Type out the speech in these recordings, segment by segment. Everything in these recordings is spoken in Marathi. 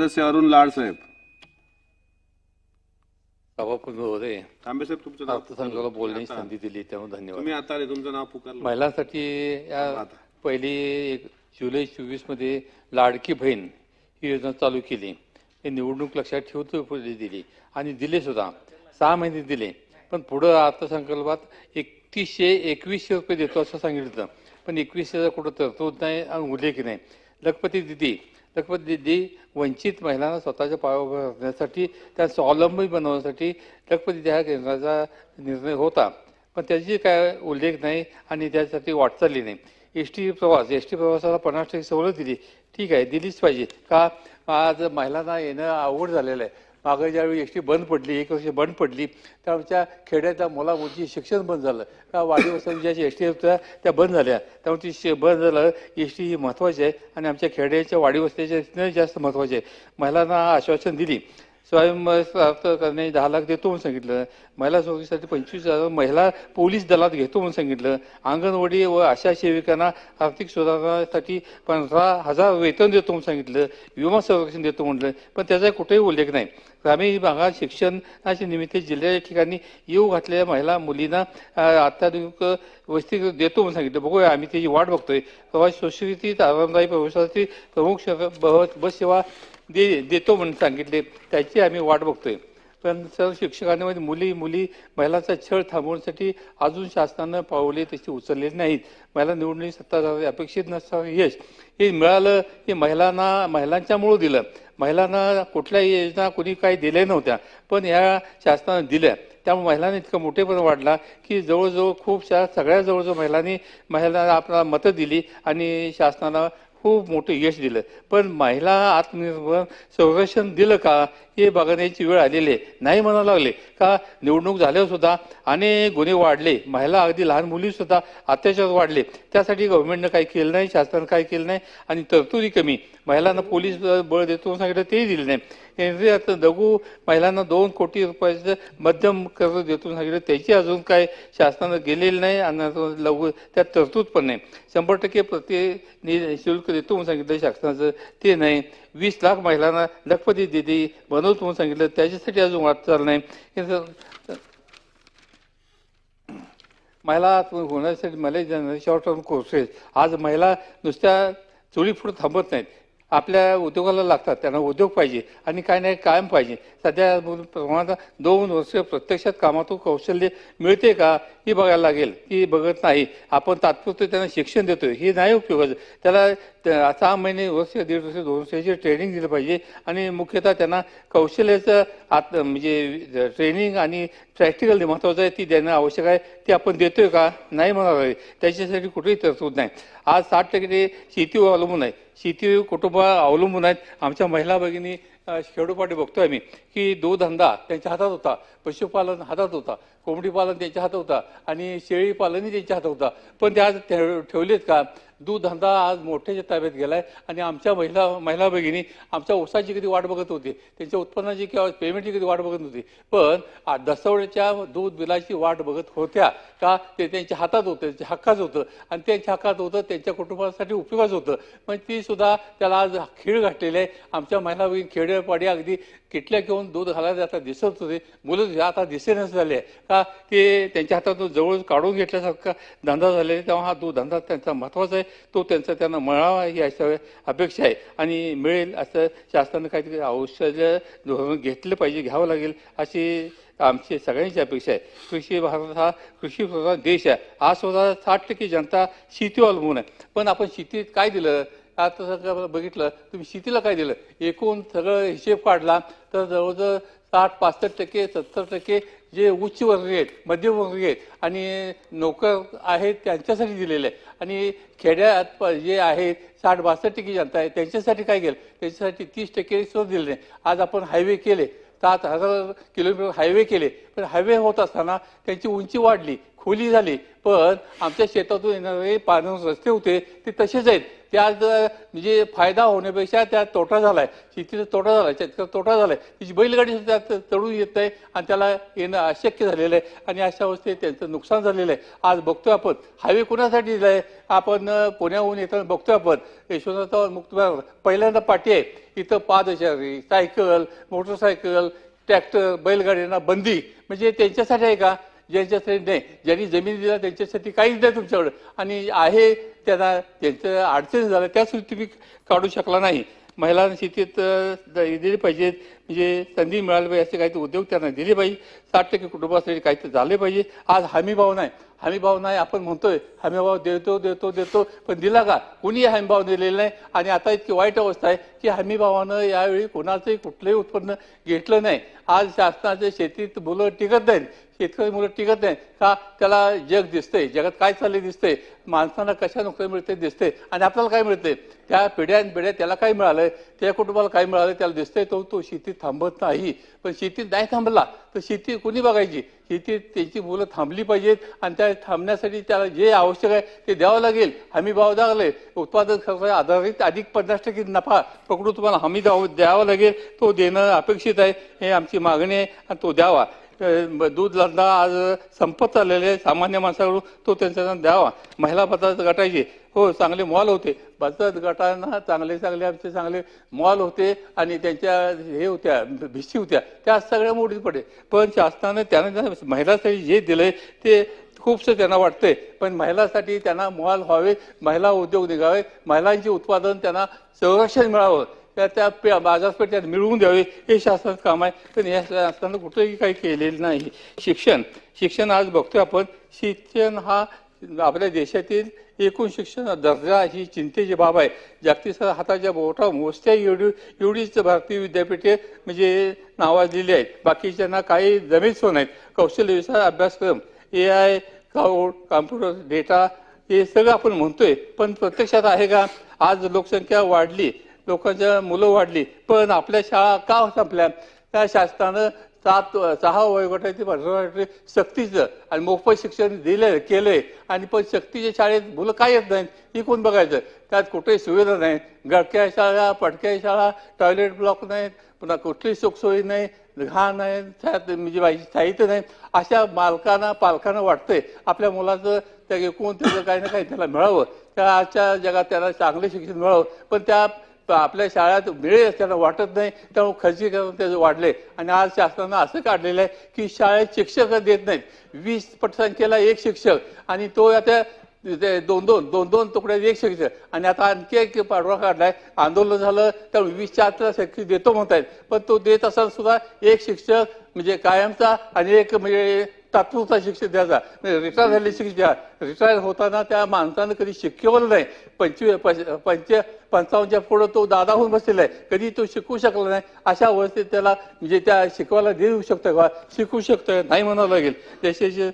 सदस्य अरुण लाड साहेब। सभापती महोदय तांबे साहेब तुमचं नाव? अर्थसंघाला बोलण्याची संधी दिली त्यामुळे धन्यवाद. तुम्ही आता आले तुमचं नाव पुकारलं. महिलांसाठी या पहिली एक जुलै चोवीसमध्ये लाडकी बहीण ही योजना चालू केली. हे निवडणूक लक्षात ठेवतो दिली. आणि दिले सुद्धा. सहा महिने दिले. पण पुढं अर्थसंकल्पात एकतीसशे एकवीसशे रुपये देतो असं सांगितलं. पण एकवीसशेचा कुठं तरतूद नाही आणि उल्लेख नाही. लखपती दिदी लखपती दिदी वंचित महिलांना स्वतःच्या पायावर राहण्यासाठी त्या स्वावलंबी बनवण्यासाठी लखपती ह्या केंद्राचा निर्णय होता. पण त्याची काय उल्लेख नाही आणि त्यासाठी वाटचाली नाही. एस टी प्रवास एस टी प्रवासाला पन्नास टक्के सवलत दिली. ठीक आहे दिलीच पाहिजे. का? आज महिलांना येणं अवघड झालेलं आहे. मागं ज्यावेळी एस टी बंद पडली एक वर्ष बंद पडली त्यावेळच्या खेड्यातल्या मुलामुलीचे शिक्षण बंद झालं. का वाडी ज्या एस टी होत्या त्या बंद झाल्या. त्यामुळे ती बंद झालं एस टी ही महत्त्वाची आहे आणि आमच्या खेड्याच्या वाडी वस्त्याच्या जास्त महत्त्वाची आहे. महिलांना आश्वासन दिली. स्वयं प्राप्त करणे दहा लाख देतो म्हणून सांगितलं. महिला सुरक्षेसाठी पंचवीस हजार महिला पोलीस दलात घेतो म्हणून सांगितलं. अंगणवाडी व आशा सेविकांना आर्थिक सुधारणासाठी पंधरा हजार वेतन देतो म्हणून सांगितलं. विमा संरक्षण देतो म्हटलं पण त्याचा कुठेही उल्लेख नाही. ग्रामीण भागात शिक्षणाच्या निमित्त जिल्ह्याच्या ठिकाणी येऊ घातलेल्या महिला मुलींना अत्याधुनिक वस्ती देतो म्हणून सांगितलं. बघूया आम्ही त्याची वाट बघतोय. प्रवास सुशिक्षित आरामदायी प्रवासाची प्रमुख शहर- बस सेवा दे देतो म्हणून सांगितले. त्याची आम्ही वाट बघतोय. पण सर्व शिक्षकांमध्ये मुली मुली महिलांचा छळ थांबवण्यासाठी अजून शासनानं पावले तशी उचललेली नाहीत. महिला निवडणूक सत्ता झाली अपेक्षित नसता यश हे मिळालं हे महिलांना महिलांच्यामुळं दिलं. महिलांना कुठल्याही योजना कोणी काही दिल्या नव्हत्या पण ह्या शासनानं दिल्या. त्यामुळे महिलांना इतकं मोठेपण वाढला की जवळजवळ खूपशा सगळ्या जवळजवळ महिलांनी महिलांना आपल्याला मतं दिली आणि शासनाला खूप मोठं यश दिलं. पण महिला आत्मनिर्भर संरक्षण दिलं का? हे बघण्याची वेळ आलेली आहे. नाही म्हणायला लागले. का? निवडणूक झाल्यावर सुद्धा अनेक गुन्हे वाढले. महिला अगदी लहान मुली सुद्धा अत्याचार वाढले. त्यासाठी गव्हर्नमेंटनं काही केलं नाही शासनानं काही केलं नाही आणि तरतुदी कमी. महिलांना पोलीस बळ देतो म्हणून सांगितलं तेही दिलं नाही. केंद्रीय आता लघु महिलांना दोन कोटी रुपयाचं मध्यम कर्ज देतो सांगितलं. त्याची अजून काय शासनानं गेलेलं नाही आणि लघु त्यात तरतूद पण नाही. शंभर टक्के प्रति नि- शुल्क देतो म्हणून सांगितलं शासनाचं. ते नाही. वीस लाख महिलांना लखपती दिदी बनवतो म्हणून सांगितलं. त्याच्यासाठी अजून वाटचाल नाही. महिला होण्यासाठी मला शॉर्ट टर्म कोर्सेस आज महिला नुसत्या चोळी पुढे थांबत नाहीत. आपल्या उद्योगाला लागतात त्यांना उद्योग पाहिजे आणि काय नाही कायम पाहिजे. सध्या प्रमाणात दोन वर्ष प्रत्यक्षात कामातून कौशल्य मिळते का? ही बघायला लागेल ती बघत नाही. आपण तात्पुरतं त्यांना शिक्षण देतोय. हे नाही उपयोगाचं. त्याला त्या- सहा महिने वर्ष दीड वर्ष दोन वर्षाची ट्रेनिंग दिलं पाहिजे आणि मुख्यतः त्यांना कौशल्याचं आत म्हणजे ट्रेनिंग आणि प्रॅक्टिकल महत्त्वाचं आहे ती देणं आवश्यक आहे. ते आपण देतोय का? नाही म्हणावं त्याच्यासाठी कुठेही तरतूद नाही. आज साठ टक्के शेतीवर अवलंबून आहे. शेती कुटुंब अवलंबून आहेत. आमच्या महिला भगिनी खेडोपाठी बघतोय आम्ही की धंदा त्यांच्या हातात होता. पशुपालन हातात होता. कोंबडी पालन त्यांच्या हातात होता. आणि शेळी पालनही त्यांच्या हातात होता. पण त्या आज ठेवलेत का? दूध धंदा आज मोठ्याच्या ताब्यात गेला आहे आणि आमच्या महिला महिला भगिनी आमच्या ऊसाची कधी वाट बघत होती त्यांच्या उत्पन्नाची किंवा पेमेंटची कधी वाट बघत होती पण दसवड्याच्या दूध बिलाची वाट बघत होत्या का ते त्यांच्या हातात होतं त्यांच्या हक्काचं होतं आणि त्यांच्या हक्कात होतं त्यांच्या कुटुंबासाठी उपयोगाचं होतं. पण ती सुद्धा त्याला आज खीळ घातलेली आहे. आमच्या महिला भगिनी खेडेपाडी अगदी किटल्या घेऊन दूध घालायला आता दिसत होते. मुलं आता दिसेनच झाले का ते त्यांच्या हातातून जवळ काढून घेतल्यासारखा धंदा झालेला आहे. तेव्हा हा दूध धंदा त्यांचा महत्त्वाचा आहे. तो त्यांचा त्यांना मिळावा ही अशा अपेक्षा आहे. आणि मिळेल असं शासनानं काहीतरी औषध धोरण घेतलं पाहिजे घ्यावं लागेल अशी आमची सगळ्यांची अपेक्षा आहे. कृषी भारत हा कृषी प्रधान देश आहे. आज स्वतः साठ टक्के जनता शेतीवर अवलंबून आहे. पण आपण शेतीत काय दिलं? आता सगळं बघितलं तुम्ही शेतीला काय दिलं? एकूण सगळं हिशेब काढला तर जवळजवळ साठ पासष्ट टक्के सत्तर टक्के जे उच्चवर्गीय आहेत मध्यमवर्गीय आहेत आणि नोकर आहेत त्यांच्यासाठी दिलेले आहे. आणि खेड्यात जे आहेत साठ बासष्ट टक्के जनता आहे त्यांच्यासाठी काय केलं? त्यांच्यासाठी तीस टक्के सुद्धा दिले नाही. आज आपण हायवे केले सात हजार किलोमीटर हायवे केले पण हायवे होत असताना त्यांची उंची वाढली खोली झाली. पण आमच्या शेतातून येणारे पाणी रस्ते होते ते तसेच आहेत. त्यात म्हणजे फायदा होण्यापेक्षा त्यात तोटा झालाय. शेतीचा तोटा झालाय शेतकऱ्याचा तोटा झालाय. तिची बैलगाडी सुद्धा चढून येत आहे आणि त्याला येणं अशक्य झालेलं आहे आणि अशा अवस्थेत त्यांचं नुकसान झालेलं आहे. आज बघतोय आपण हायवे कुणासाठी दिलाय? आपण पुण्याहून येताना बघतोय आपण. यशवंतराव मुक्त पहिल्यांदा पाठी आहे. इथं पादचारी सायकल मोटरसायकल ट्रॅक्टर बैलगाड्यांना बंदी. म्हणजे त्यांच्यासाठी आहे का? ज्यांच्यासाठी नाही ज्यांनी जमीन दिला त्यांच्यासाठी काहीच नाही तुमच्याकडं. आणि आहे त्यांना त्यांचं अडचण झालं त्यासाठी तुम्ही काढू शकला नाही. महिलांना शेतीत दिली पाहिजेत म्हणजे संधी मिळाली पाहिजे असे काही उद्योग त्यांना दिले पाहिजे. साठ टक्के कुटुंबासाठी काहीतरी झाले पाहिजे. आज हमीभाव नाही. हमीभाव नाही आपण म्हणतोय हमीभाव देतो देतो देतो पण दिला का? कुणी हमीभाव दिलेला नाही. आणि आता इतकी वाईट अवस्था आहे की हमीभावानं यावेळी कोणाचंही कुठलंही उत्पन्न घेतलं नाही. आज शासनाच्या शेतीत मुलं टिकत नाहीत. शेतकरी मुलं टिकत नाही. का त्याला जग दिसते जगात काय चालले दिसते माणसांना कशा नोकरी मिळते दिसते आणि आपल्याला काय मिळते त्या पिढ्यान पिढ्या त्याला काय मिळालंय? त्या कुटुंबाला काय मिळालं त्याला दिसतंय तो तो शेतीत थांबत नाही. पण शेतीत नाही थांबला तर शेती कोणी बघायची? शेतीत त्याची मुलं थांबली पाहिजेत आणि त्या थांबण्यासाठी त्याला जे आवश्यक आहे ते द्यावं लागेल. हमी भाव लागले उत्पादन खर्च आधारित अधिक पन्नास टक्के नफा पकडून तुम्हाला हमी द्यावं द्यावा लागेल. तो देणं अपेक्षित आहे. हे आमची मागणी आहे आणि तो द्यावा. दूध धंदा आज संपत चाललेले आहे. सामान्य माणसाकडून तो त्यांच्या द्यावा. महिला बचत गटाची. हो चांगले मॉल होते. बचत गटांना चांगले चांगले आमचे चांगले मॉल होते आणि त्यांच्या हे होत्या भिशी होत्या. त्या सगळ्या मोडीत पडे पण शासनाने त्यांना महिलासाठी जे दिलंय ते खूपसं त्यांना वाटतंय. पण महिलांसाठी त्यांना मॉल व्हावे महिला उद्योग निघावे महिलांचे उत्पादन त्यांना संरक्षण मिळावं. त्या त्या बाजारपेठ मिळवून द्यावे. हे शासनाचं काम आहे. पण या शासनानं कुठंही काही केलेलं नाही. शिक्षण. शिक्षण आज बघतोय आपण. शिक्षण हा आपल्या देशातील एकूण शिक्षण दर्जा ही चिंतेची बाब आहे. जागतिक हाताच्या बोटा मोजत्या एवढी एवढीच भारतीय विद्यापीठे म्हणजे नावाजलेली आहेत. बाकीच्यांना काही जमीच नाहीत. कौशल्य विचार अभ्यासक्रम A I cloud computer data हे सगळं आपण म्हणतोय. पण प्रत्यक्षात आहे का? आज लोकसंख्या वाढली. लोकांच्या मुलं वाढली. पण आपल्या शाळा का संपल्या? त्या शासनानं सात सहा वयोगटाची भरती सक्तीचं आणि मोफत शिक्षण दिलं केलं आहे आणि पण सक्तीच्या शाळेत मुलं काय येत नाहीत? ही कोण बघायचं? त्यात कुठेही सुविधा नाही. गडक्या शाळा पडक्या शाळा टॉयलेट ब्लॉक नाहीत. पुन्हा कुठलीही सुखसोयी नाही. घाण नाही. त्यात म्हणजे पाहिजे साहित्य नाही. अशा मालकांना पालकांना वाटतंय. आपल्या मुलाचं त्या एकूण त्याचं काही ना काही त्याला मिळावं. त्या आजच्या जगात त्याला चांगलं शिक्षण मिळावं. पण त्या आपल्या शाळेत मिळेल त्यांना वाटत नाही त्यामुळे खर्चीकरण त्याचं वाढले. आणि आज शासनानं असं काढलेलं आहे की शाळेत शिक्षक देत नाहीत. वीस पटसंख्येला एक शिक्षक आणि तो आता ते दोन दोन दोन दोन तुकड्यात एक शिक्षक. आणि आता आणखी एक पाडवा काढलाय. आंदोलन झालं त्यामुळे वीस चारला शिक्षक देतो म्हणतायत. पण तो देत असताना सुद्धा एक शिक्षक म्हणजे कायमचा आणि एक म्हणजे तात्पुरता शिक्षक द्यायचा रिटायर झाले शिक्षक द्या रिटायर होताना त्या माणसानं कधी शिकवलं नाही. पंचवीस पंच पंचावन्नच्या पुढं तो दादा होऊन बसलेला आहे. कधी तो शिकवू शकला नाही. अशा अवस्थेत त्याला म्हणजे त्या शिकवायला देऊ शकतं का? शिकवू शकतं. नाही म्हणावं लागेल. देशाची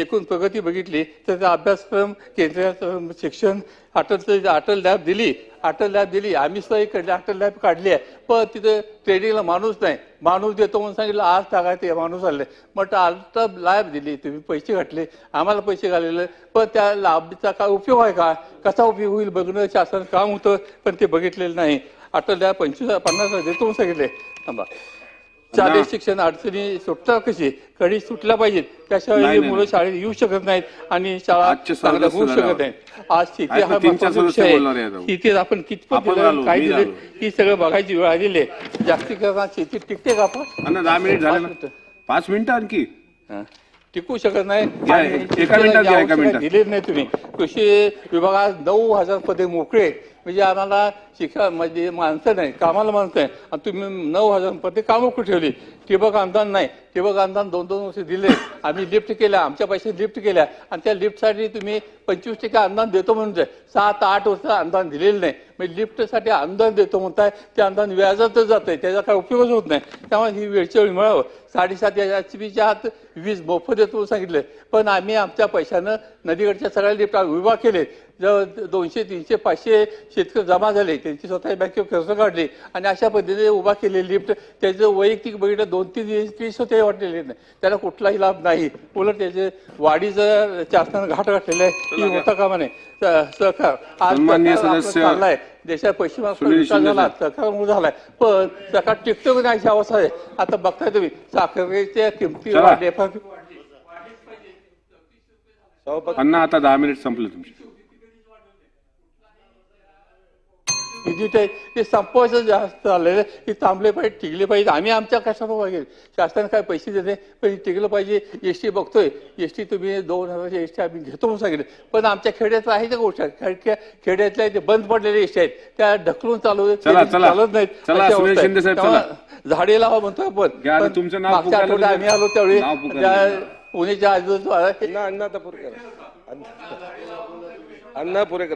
एकूण प्रगती बघितली तर त्या अभ्यासक्रम केंद्रीय शिक्षण अटल अटल लॅब दिली. अटल लॅब दिली. आम्ही सुद्धा एक अटल लॅब काढली आहे. पण तिथे ट्रेडिंगला माणूस नाही. माणूस देतो म्हणून सांगितलं आज टाका ते माणूस आले. म्हटलं अल्टर लॅब दिली. तुम्ही पैसे घातले. आम्हाला पैसे घालले. पण त्या लाभचा काय उपयोग आहे का? कसा उपयोग होईल बघणं? शासन काम होतं पण ते बघितलेलं नाही. अटल लॅब पंचवीस पन्नास हजार देतो म्हणून सांगितले. थांबा. शालेय शिक्षण अडचणी सुटतात कशी? कडी सुटल्या पाहिजेत? त्याशिवाय ही मुलं शाळेत येऊ शकत नाहीत आणि शाळा चांगल्या होऊ शकत नाहीत? आज शेती हा महत्त्वाचा विषय आहे. शेतीत आपण कितपत दिलं काय दिले. ही सगळं बघायची वेळ आलेली आहे. जागतिकरणात शेती टिकते का आपण? दहा मिनिट झाले पाच मिनिटं. आणखी? हा. टिकू शकत नाही. दिलेच नाही तुम्ही. कृषी विभागात नऊ हजार पदे मोकळे. म्हणजे आम्हाला शिक्षा म्हणजे माणसं नाही कामाला माणसं आहे आणि तुम्ही नऊ हजार प्रति कामं कुठे ठेवली? ठिबक अनुदान नाही. ठिबक अनुदान दोन दोन वर्ष दिले. आम्ही लिफ्ट केल्या आमच्या पैसे लिफ्ट केल्या. आणि त्या लिफ्टसाठी तुम्ही पंचवीस टक्के अनुदान देतो म्हणून सात आठ वर्ष अनुदान दिलेलं नाही. म्हणजे लिफ्टसाठी अनुदान देतो म्हणताय ते अनुदान व्याजातच जात आहे त्याचा काय उपयोगच होत नाही. त्यामुळे ही वेळच्या वेळी मिळावं. साडेसात एच पीच्या आत वीज मोफत देतो म्हणून सांगितलं. पण आम्ही आमच्या पैशानं नदीकडच्या सगळ्या लिफ्ट विभाग केले. दोनशे तीनशे पाचशे शेतकरी जमा झाले. त्यांची स्वतः बँकेत कर्ज काढली? आणि अशा पद्धतीने उभा केलेली लिफ्ट त्याचं वैयक्तिक बघितलं दोन तीन एच स्वतः वाटलेले. नाही त्याला कुठलाही लाभ नाही. उलट त्याचे वाढीचं शासनानं घाट घातलेला आहे. ही होता कामा नाही स- सहकार. आज चाललाय. देशात पश्चिम विकास झाला साहेब. सरकार झालाय. पण सरकार टिकतो की नाही अशी अवस्था आहे. आता बघताय तुम्ही साखरेच्या किमती. वाढल्या. फार- अण्णा आता दहा मिनिट संपले तुमचे. आहे. ते संपवायचं जास्त झालेलं आहे. हे थांबले पाहिजे टिकले पाहिजे. आम्ही आमच्या कशाला पाहिजे शासनाने काय पैसे देते पण टिकलं पाहिजे. एस टी बघतोय. एस टी तुम्ही दोन हजारची एस टी आम्ही घेतो म्हणून सांगितलं. पण आमच्या खेड्यात आहे त्या गोष्टी. खेड्यातल्या ते बंद पडलेले एस टी आहेत. त्या ढकलून चालू चला, ते चला. चालत नाहीत. झाडे लावा म्हणतो आपण. तुमचं नाव मागच्या आठवड्यात आम्ही आलो त्यावेळी. त्या. पुण्याच्या आजूबाजू अण्णा अण्णा आता पुरे